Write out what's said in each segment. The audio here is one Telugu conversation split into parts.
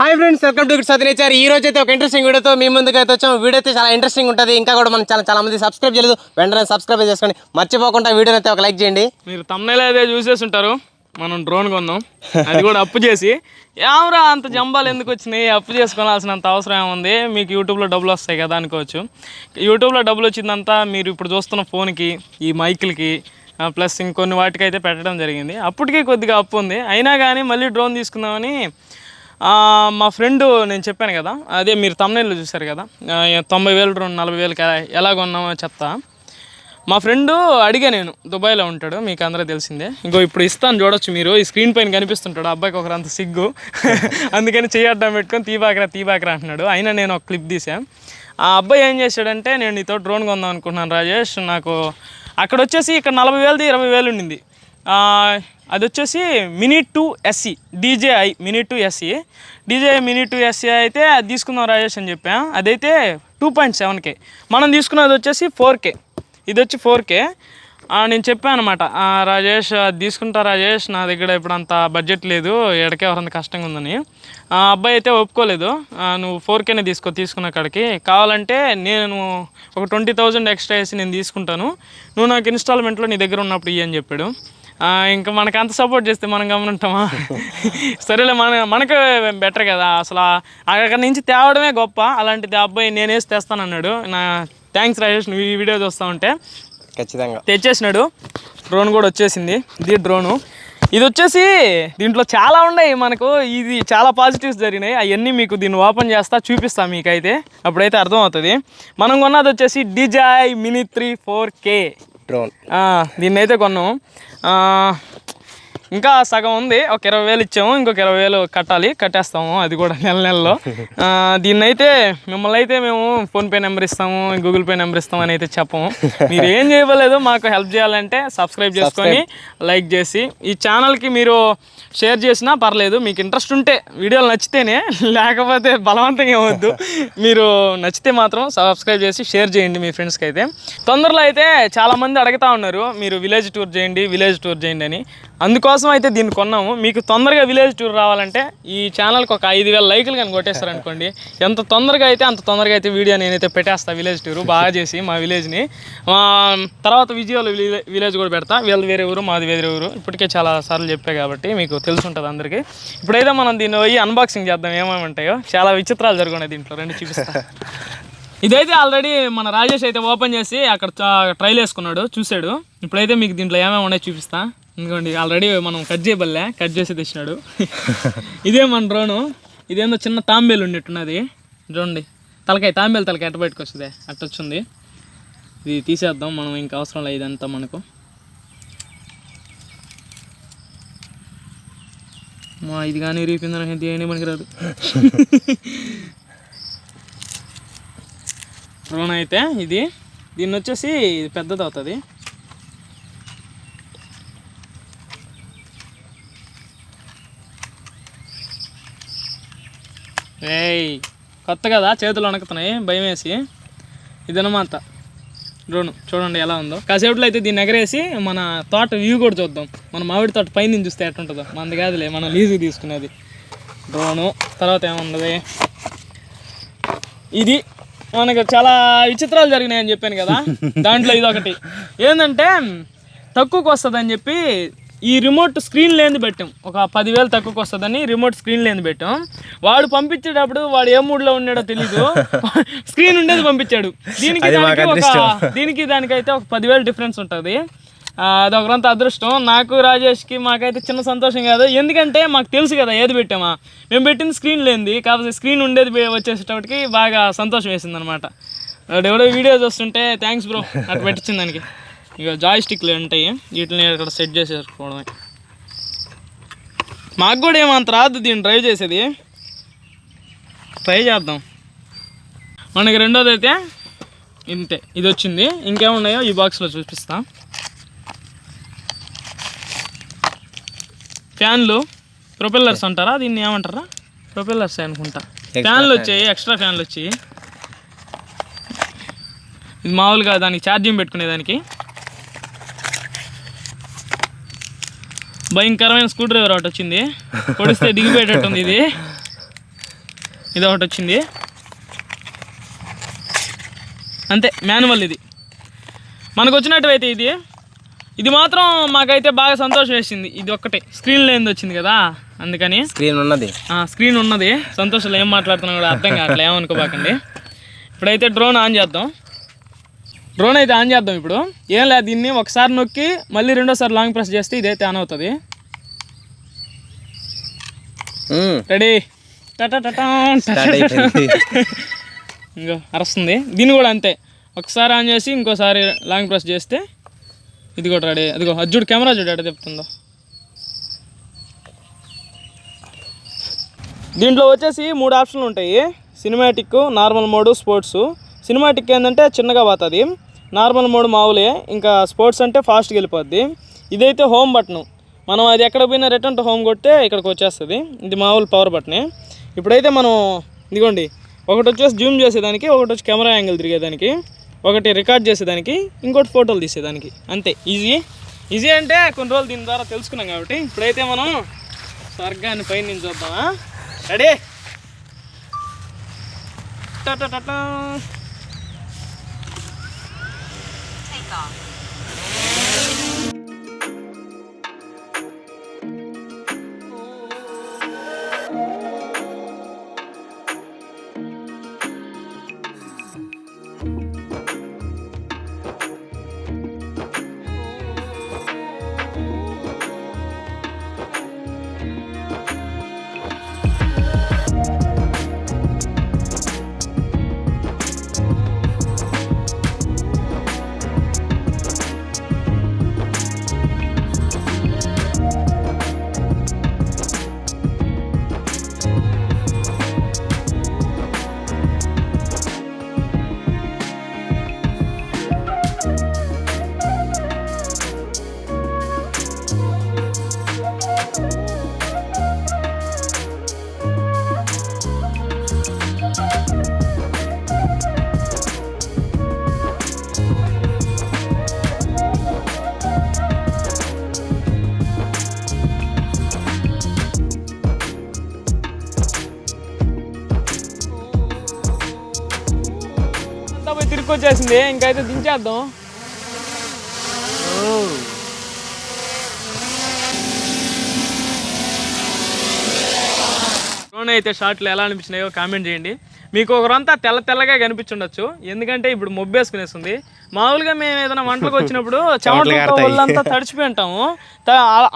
Hi friends welcome to good సత్యనేచారు ఈ రోజు అయితే ఒక ఇంట్రెస్టింగ్ వీడియోతో మీ ముందుకు అయితే వచ్చాం. వీడియో అయితే చాలా ఇంట్రెస్టింగ్ ఉంటుంది. ఇంకా కూడా మనం చాలా చాలా మంది సబ్స్క్రైబ్ చేయలేదు. వెంటనే సబ్స్క్రైబ్ చేసుకోండి మర్చిపోకుండా వీడియో అయితే ఒక లైక్ చేయండి. మీరు తమ్నైల్ అయితే చూసేసి ఉంటారు మనం డ్రోన్ కొందాం. అది కూడా అప్పు చేసి. ఏమరా అంత జంబాలు ఎందుకు వచ్చినాయి? అప్పు చేసుకోవాల్సినంత అవసరం ఏముంది? మీకు యూట్యూబ్లో డబ్బులు వస్తాయి కదా అనుకోవచ్చు. యూట్యూబ్లో డబ్బులు వచ్చిందంతా మీరు ఇప్పుడు చూస్తున్న ఫోన్కి ఈ మైకులకి ప్లస్ ఇంకొన్ని వాటికి అయితే పెట్టడం జరిగింది. అప్పటికే కొద్దిగా అప్పు ఉంది. అయినా కానీ మళ్ళీ డ్రోన్ తీసుకుందామని మా ఫ్రెండ్ నేను చెప్పాను కదా అదే మీరు తమ్నైల్లో చూశారు కదా తొంభై వేలు రెండు నలభై వేలు ఎలా కొన్నామో చెప్తా. మా ఫ్రెండ్ అడిగా నేను దుబాయ్లో ఉంటాడు మీకు అందరూ తెలిసిందే. ఇంకో ఇప్పుడు ఇస్తాను చూడొచ్చు మీరు ఈ స్క్రీన్ పైన కనిపిస్తుంటాడు అబ్బాయికి అబ్బాయికి ఒకరంత సిగ్గు. అందుకని చేయడ్డం పెట్టుకొని తీబాకరా తీబాకరా అంటున్నాడు. అయినా నేను ఒక క్లిప్ తీసాను ఆ అబ్బాయి ఏం చేశాడంటే నేను నీతో డ్రోన్ కొందాం అనుకుంటున్నాను రాజేష్ నాకు అక్కడ వచ్చేసి ఇక్కడ నలభై వేలది ఇరవై వేలు ఉండింది. అది వచ్చేసి mini two SE DJI mini two SE. DJI mini two SE అయితే అది తీసుకుందాం రాజేష్ అని చెప్పాం. అదైతే టూ పాయింట్ సెవెన్ కే. మనం తీసుకున్నది వచ్చేసి ఫోర్ కే. ఇది వచ్చి ఫోర్ కే. నేను చెప్పాను అనమాట రాజేష్ అది తీసుకుంటా రాజేష్ నా దగ్గర ఇప్పుడు అంత బడ్జెట్ లేదు ఎడకే ఎవరంత కష్టంగా ఉందని. ఆ అబ్బాయి అయితే ఒప్పుకోలేదు. నువ్వు ఫోర్ కేనే తీసుకో తీసుకున్న కాడికి. కావాలంటే నేను ఒక ట్వంటీ థౌజండ్ ఎక్స్ట్రా వేసి నేను తీసుకుంటాను. నువ్వు నాకు ఇన్స్టాల్మెంట్లో నీ దగ్గర ఉన్నప్పుడు ఇయ్యి అని చెప్పాడు. ఇంకా మనకు అంత సపోర్ట్ చేస్తే మనం గమనింటామా సరేలే మన మనకు బెటర్ కదా. అసలు అక్కడి నుంచి తేవడమే గొప్ప. అలాంటిది అబ్బాయి నేనేసి తెస్తానన్నాడు. నా థ్యాంక్స్ రాజేష్ నువ్వు ఈ వీడియో చూస్తా ఉంటే. ఖచ్చితంగా. తెచ్చేసినాడు. డ్రోన్ కూడా వచ్చేసింది. ఇది డ్రోను. ఇది వచ్చేసి దీంట్లో చాలా ఉన్నాయి మనకు. ఇది చాలా పాజిటివ్స్ జరిగినాయి. అవన్నీ మీకు దీన్ని ఓపెన్ చేస్తా చూపిస్తా మీకైతే. అప్పుడైతే అర్థమవుతుంది. మనం కొన్నది వచ్చేసి DJI mini three four K drone. దీన్ని అయితే కొన్నాం. ఇంకా సగం ఉంది. ఒక ఇరవై వేలు ఇచ్చాము. ఇంకొక ఇరవై వేలు కట్టాలి. కట్టేస్తాము. అది కూడా నెల నెలలో. దీన్ని అయితే మిమ్మల్ని అయితే మేము ఫోన్పే నెంబర్ ఇస్తాము గూగుల్ పే నెంబర్ ఇస్తాము అని అయితే చెప్పము. మీరు ఏం చేయలేదు మాకు హెల్ప్ చేయాలంటే సబ్స్క్రైబ్ చేసుకొని లైక్ చేసి ఈ ఛానల్కి మీరు షేర్ చేసినా పర్లేదు. మీకు ఇంట్రెస్ట్ ఉంటే వీడియోలు నచ్చితేనే లేకపోతే బలవంతంగా ఇవ్వద్దు మీరు నచ్చితే మాత్రం సబ్స్క్రైబ్ చేసి షేర్ చేయండి మీ ఫ్రెండ్స్కి అయితే. తొందరలో అయితే చాలామంది అడుగుతా ఉన్నారు. మీరు విలేజ్ టూర్ చేయండి విలేజ్ టూర్ చేయండి అని. అందుకోసం అయితే దీన్ని కొన్నాము. మీకు తొందరగా విలేజ్ టూర్ రావాలంటే ఈ ఛానల్కి ఒక ఐదు వేల లైకులు కానీ కొట్టేస్తారు అనుకోండి ఎంత తొందరగా అయితే అంత తొందరగా అయితే వీడియో నేనైతే పెట్టేస్తా విలేజ్ టూరు బాగా చేసి మా విలేజ్ని తర్వాత విజయాలు విలేజ్ కూడా పెడతా. వీళ్ళు వేరే ఊరు మాది వేరే ఊరు. ఇప్పటికే చాలా సార్లు చెప్పా కాబట్టి మీకు తెలుసుంటుంది అందరికీ. ఇప్పుడైతే మనం దీన్ని పోయి అన్బాక్సింగ్ చేద్దాం. ఏమేమి ఉంటాయో. చాలా విచిత్రాలు జరుగున్నాయి దీంట్లో. రెండు చూపిస్తా. ఇదైతే ఆల్రెడీ మన రాజేష్ అయితే ఓపెన్ చేసి అక్కడ ట్రైల్ వేసుకున్నాడు చూశాడు ఇప్పుడైతే మీకు దీంట్లో ఏమేమి ఉన్నాయో చూపిస్తా. ఎందుకండి ఆల్రెడీ మనం కట్ చేయబల్లే కట్ చేసి తెచ్చినాడు. ఇదే మన డ్రోను ఇదేందో చిన్న తాంబేలు ఉండేట్టున్నది చూడండి తలకాయ తాంబేలు తలకాయ ఎట్ట పెట్టుకొస్తుంది అట్ట వచ్చింది. ఇది తీసేద్దాం మనం ఇంకా అవసరం లేదు ఇదంతా మనకు. మా ఇది కానీ రీపిందని దేని మనకి రాదు డ్రోన్ అయితే ఇది. దీన్ని వచ్చేసి ఇది పెద్దది అవుతుంది. ఏయ్ కొత్త కదా చేతులు వణుకుతున్నాయి భయం వేసి ఇదనమాట డ్రోన్. చూడండి ఎలా ఉందో. కాసేపులో అయితే దీన్ని ఎగరేసి మన తోట వ్యూ కూడా చూద్దాం. మన మామిడి తోట పైన చూస్తే ఎట్టుంటుందో మనది కాదులే మనం లీజుకి తీసుకునేది. డ్రోను. తర్వాత ఏముండదు? ఇది మనకు చాలా విచిత్రాలు జరిగినాయని చెప్పాను కదా. దాంట్లో ఇది ఒకటి. ఏంటంటే తక్కువకు వస్తుందని చెప్పి ఈ రిమోట్ స్క్రీన్ లేని పెట్టాం. ఒక పదివేలు తక్కువకు వస్తుందని రిమోట్ స్క్రీన్ లేని పెట్టాం. వాడు పంపించేటప్పుడు వాడు ఏ మూడ్లో ఉన్నాడో తెలీదు. స్క్రీన్ ఉండేది పంపించాడు. దీనికి దానికి ఒక దీనికి దానికైతే ఒక పదివేలు డిఫరెన్స్ ఉంటుంది. అది ఒకరంత అదృష్టం. నాకు రాజేష్కి మాకైతే చిన్న సంతోషం కాదు. ఎందుకంటే మాకు తెలుసు కదా ఏది పెట్టామా. మేము పెట్టింది స్క్రీన్ లేనిది. కాకపోతే స్క్రీన్ ఉండేది వచ్చేసేటప్పటికి బాగా సంతోషం వేసింది అనమాట ఎవడో వీడియో చూస్తుంటే థ్యాంక్స్ బ్రో నాకు పెట్టించింది దానికి. ఇక జాయ్ స్టిక్లు ఉంటాయి. వీటిని ఇక్కడ సెట్ చేసేసుకోవడమే. మాకు కూడా ఏమంత రాదు దీన్ని డ్రైవ్ చేసేది. ట్రై చేద్దాం. మనకి రెండోది అయితే ఇంతే. ఇది వచ్చింది ఇంకేమున్నాయో ఈ బాక్స్లో చూపిస్తాం. ఫ్యాన్లు ప్రొపెల్లర్స్ అంటారా? దీన్ని ఏమంటారా? ప్రొపెల్లర్స్ అనుకుంటా. ఫ్యాన్లు వచ్చాయి ఎక్స్ట్రా ఫ్యాన్లు వచ్చాయి. ఇది మామూలుగా దానికి ఛార్జింగ్ పెట్టుకునేదానికి భయంకరమైన స్క్రూ డ్రైవర్ ఒకటి వచ్చింది. పొడిస్తే దిగిపోయేటట్టుంది ఇది. ఇది ఒకటి వచ్చింది. అంతే మాన్యువల్ ఇది. మనకు వచ్చినట్టు ఇది. ఇది మాత్రం మాకైతే బాగా సంతోషం వేసింది. ఇది ఒక్కటే. స్క్రీన్ లేనిది వచ్చింది కదా అందుకని. స్క్రీన్ ఉన్నది. ఆ, స్క్రీన్ ఉన్నది. సంతోషంలో ఏం మాట్లాడుతున్నా కూడా అర్థం కావట్లే ఏమనుకోబాకండి ఇప్పుడైతే డ్రోన్ ఆన్ చేద్దాం. డ్రోన్ అయితే ఆన్ చేద్దాం ఇప్పుడు. ఏం లేదు దీన్ని ఒకసారి నొక్కి మళ్ళీ రెండోసారి లాంగ్ ప్రెస్ చేస్తే ఇదైతే ఆన్ అవుతుంది. రెడీ. ఇంకో అరస్తుంది. దీన్ని కూడా అంతే. ఒకసారి ఆన్ చేసి ఇంకోసారి లాంగ్ ప్రెస్ చేస్తే ఇది కూడా రెడీ అదిగో అది కెమెరా చూడు ఎడ చెప్తుందో దీంట్లో వచ్చేసి మూడు ఆప్షన్లు ఉంటాయి. Cinematic normal mode sports cinematic ఏంటంటే చిన్నగా పోతుంది. నార్మల్ మోడ్ మామూలే ఇంకా స్పోర్ట్స్ అంటే ఫాస్ట్గా వెళ్ళిపోద్ది. ఇదైతే హోమ్ బటన్ మనం అది ఎక్కడ పోయినా రిటర్న్ టు హోమ్ కొడితే ఇక్కడికి వచ్చేస్తుంది. ఇది మామూలు పవర్ బటనే ఇప్పుడైతే మనం ఇదిగోండి ఒకటి వచ్చేసి జూమ్ చేసేదానికి ఒకటి వచ్చి కెమెరా యాంగిల్ తిరిగేదానికి. ఒకటి రికార్డ్ చేసేదానికి ఇంకోటి ఫోటోలు తీసేదానికి. అంతే. ఈజీ ఈజీ అంటే కొన్ని రోజులు దీని ద్వారా తెలుసుకున్నాం కాబట్టి ఇప్పుడైతే మనం స్వర్గాన్ని పైన నుంచి చూద్దామా? రెడీ టటటటా. వచ్చేసింది. ఇంకైతే దించేద్దాం. డ్రోన్ అయితే షార్ట్లు ఎలా అనిపించినాయో కామెంట్ చేయండి. మీకు ఒకరంతా తెల్ల తెల్లగా కనిపించుండొచ్చు. ఎందుకంటే ఇప్పుడు మొబ్బేసుకునేస్తుంది మామూలుగా మేము ఏదైనా వంటలకు వచ్చినప్పుడు చెమటలతో ఒళ్ళంతా తడిచిపోయి ఉంటాము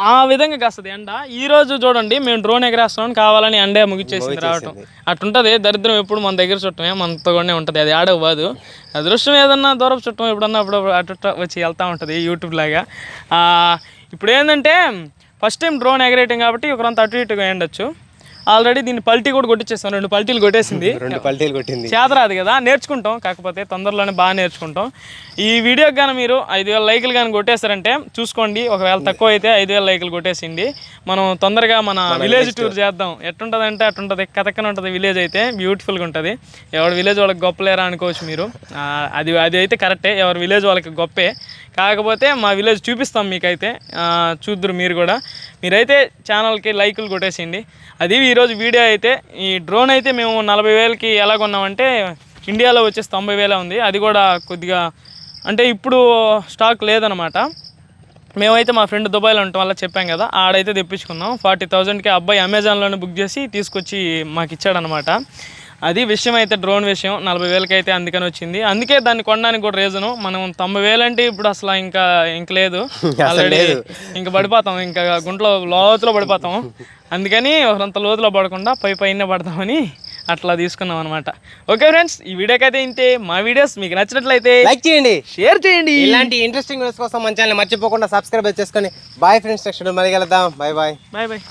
ఆ- విధంగా కాస్తుంది ఎండ. ఈ రోజు చూడండి మేము డ్రోన్ ఎగరేస్తున్నాం. కావాలని ఎండే ముగిచ్చేసింది రావటం. అట్టుంటది. దరిద్రం ఎప్పుడు మన దగ్గర చుట్టమే మనతో కూడా ఉంటుంది. అది ఆడవు కాదు అదృష్టం ఏదన్నా దూరపు చుట్టం ఎప్పుడన్నా అప్పుడు అటు వచ్చి వెళ్తూ ఉంటుంది యూట్యూబ్ లాగా. ఇప్పుడు ఏంటంటే ఫస్ట్ టైం డ్రోన్ ఎగరేయటం కాబట్టి ఒకరంతా అటు ఇటుగా ఎండొచ్చు ఆల్రెడీ దీన్ని పల్టీ కూడా కొట్టించేస్తాను రెండు పల్టీలు కొట్టేసింది. రెండు పల్టీలు కొట్టింది. చేతరాదు కదా నేర్చుకుంటాం. కాకపోతే తొందరలోనే బాగా నేర్చుకుంటాం. ఈ వీడియోకి కానీ మీరు ఐదు వేల లైకులు కానీ కొట్టేస్తారంటే చూసుకోండి. ఒకవేళ తక్కువ అయితే ఐదు వేల లైకులు కొట్టేసింది. మనం తొందరగా మన విలేజ్ టూర్ చేద్దాం. ఎట్టుంటుంది అంటే అట్టుంటుంది కథక్కన ఉంటుంది విలేజ్ అయితే బ్యూటిఫుల్గా ఉంటుంది. ఎవరి విలేజ్ వాళ్ళకి గొప్పలేరా అనుకోవచ్చు మీరు. అది అది అయితే కరెక్టే. ఎవరి విలేజ్ వాళ్ళకి గొప్పే. కాకపోతే మా విలేజ్ చూపిస్తాం మీకైతే. చూద్దురు మీరు కూడా. మీరైతే ఛానల్కి లైకులు కొట్టేసింది. అది ఈరోజు వీడియో అయితే ఈ డ్రోన్ అయితే మేము నలభై వేలకి ఎలా కొన్నామంటే ఇండియాలో వచ్చేసి తొంభై వేలే ఉంది. అది కూడా కొద్దిగా అంటే ఇప్పుడు స్టాక్ లేదనమాట. మేమైతే మా ఫ్రెండ్ దుబాయ్లో ఉండటం వల్ల చెప్పాం కదా ఆడైతే తెప్పించుకున్నాం. ఫార్టీ థౌజండ్కి అబ్బాయి అమెజాన్లోనే బుక్ చేసి తీసుకొచ్చి మాకు ఇచ్చాడనమాట అది విషయం అయితే డ్రోన్ విషయం నలభై వేలకి అయితే అందుకని వచ్చింది. అందుకే దాన్ని కొనడానికి కూడా రీజను మనం తొంభై వేలు అంటే ఇప్పుడు అసలు ఇంకా ఇంక లేదు. ఇంకా పడిపోతాం. ఇంకా గుంట్లో లోతులో పడిపోతాం. అందుకని అంత లోతులో పడకుండా పై పైన పడతామని అట్లా తీసుకున్నాం అనమాట ఓకే ఫ్రెండ్స్ ఈ వీడియోకి అయితే ఇంతే. మా వీడియోస్ మీకు నచ్చినట్లయితే లైక్ చేయండి. షేర్ చేయండి. ఇలాంటి ఇంట్రెస్టింగ్ న్యూస్ కోసం మన ఛానల్ మర్చిపోకుండా సబ్స్క్రైబ్ చేసుకొని బాయ్ ఫ్రెండ్స్ నెక్స్ట్ మళ్ళీ కలుద్దాం. Bye bye bye bye